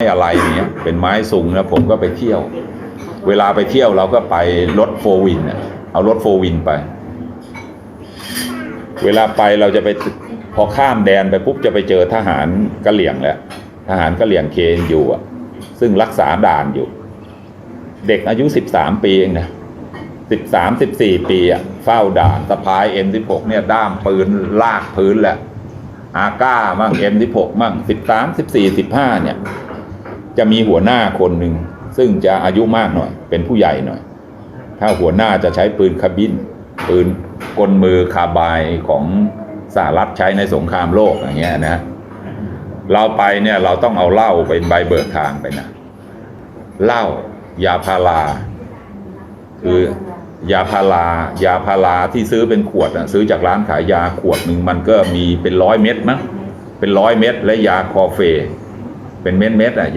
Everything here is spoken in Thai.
ไม่อะไรเงี้ยเป็นไม้สูงแล้วผมก็ไปเที่ยว เวลาไปเที่ยวเราก็ไปรถโฟวินเนี่ยเอารถโฟวินไป เวลาไปเราจะไปพอข้ามแดนไปปุ๊บจะไปเจอทหารกะเหลี่ยงแล้วทหารกะเหลี่ยงเคนอยู่อะ ซึ่งรักษาด่านอยู่ เด็กอายุสิบสามปีเองนะสิบสามสิบสี่ปีอะเฝ้าด่านสะพายเอ็มสิบหกเนี่ยด้ามปืนลากพื้นแหละอาก้ามั่งเอ็มสิบหกมั่งสิบสามสิบสี่สิบห้าเนี่ย จะมีหัวหน้าคนหนึ่งซึ่งจะอายุมากหน่อย เป็นผู้ใหญ่หน่อย ถ้าหัวหน้าจะใช้ปืนคาบิน ปืนกลมือคาบายของสหรัฐใช้ในสงครามโลกอย่างเงี้ยนะ เราไปเนี่ยเราต้องเอาเหล้าเป็นใบเบิกทางไปนะเหล้ายาพาราคือยาพารายาพาราที่ซื้อเป็นขวดอะซื้อจากร้านขายยาขวดหนึ่งมันก็มีเป็นร้อยเม็ดมั้งเป็นร้อยเม็ดและยาคอเฟ เป็นเม็ดเม็ดๆอะ